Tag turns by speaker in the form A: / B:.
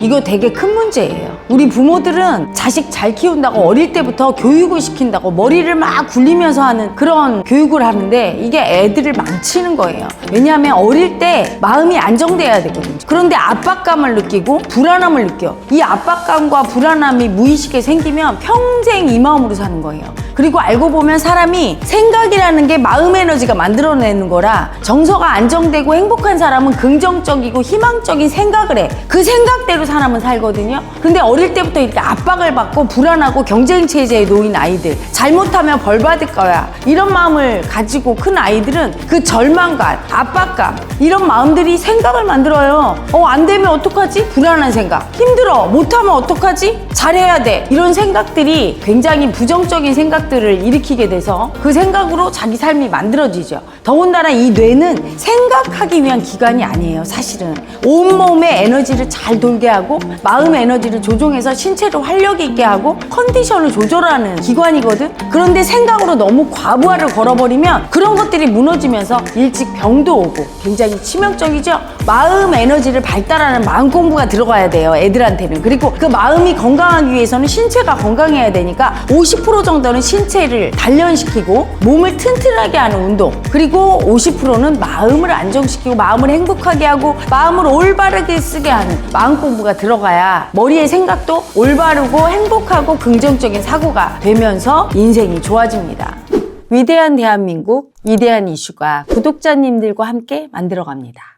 A: 이거 되게 큰 문제예요. 우리 부모들은 자식 잘 키운다고 어릴 때부터 교육을 시킨다고 머리를 막 굴리면서 하는 그런 교육을 하는데 이게 애들을 망치는 거예요. 왜냐하면 어릴 때 마음이 안정돼야 되거든요. 그런데 압박감을 느끼고 불안함을 느껴. 이 압박감과 불안함이 무의식에 생기면 평생 이 마음으로 사는 거예요. 그리고 알고 보면 사람이 생각이라는 게 마음 에너지가 만들어내는 거라 정서가 안정되고 행복한 사람은 긍정적이고 희망적인 생각을 해. 그 생각대로 사람은 살거든요. 근데 어릴 때부터 이렇게 압박을 받고 불안하고 경쟁 체제에 놓인 아이들, 잘못하면 벌 받을 거야. 이런 마음을 가지고 큰 아이들은 그 절망감, 압박감, 이런 마음들이 생각을 만들어요. 어, 안 되면 어떡하지? 불안한 생각. 힘들어. 못 하면 어떡하지? 잘해야 돼. 이런 생각들이 굉장히 부정적인 생각들을 일으키게 돼서 그 생각으로 자기 삶이 만들어지죠. 더군다나 이 뇌는 생각하기 위한 기관이 아니에요, 사실은. 온몸의 에너지를 잘 돌게 하고 마음의 에너지를 조종해서 신체를 활력 있게 하고 컨디션을 조절하는 기관이거든. 그런데 생각으로 너무 과부하를 걸어버리면 그런 것들이 무너지면서 일찍 병도 오고 굉장히 치명적이죠. 마음 에너지를 발달하는 마음 공부가 들어가야 돼요, 애들한테는. 그리고 그 마음이 건강하기 위해서는 신체가 건강해야 되니까 50% 정도는 신체를 단련시키고 몸을 튼튼하게 하는 운동. 그리고 50%는 마음을 안정시키고 마음을 행복하게 하고 마음을 올바르게 쓰게 하는 마음 공부 가 들어가야 머리의 생각도 올바르고 행복하고 긍정적인 사고가 되면서 인생이 좋아집니다. 위대한 대한민국, 위대한 이슈가 구독자님들과 함께 만들어갑니다.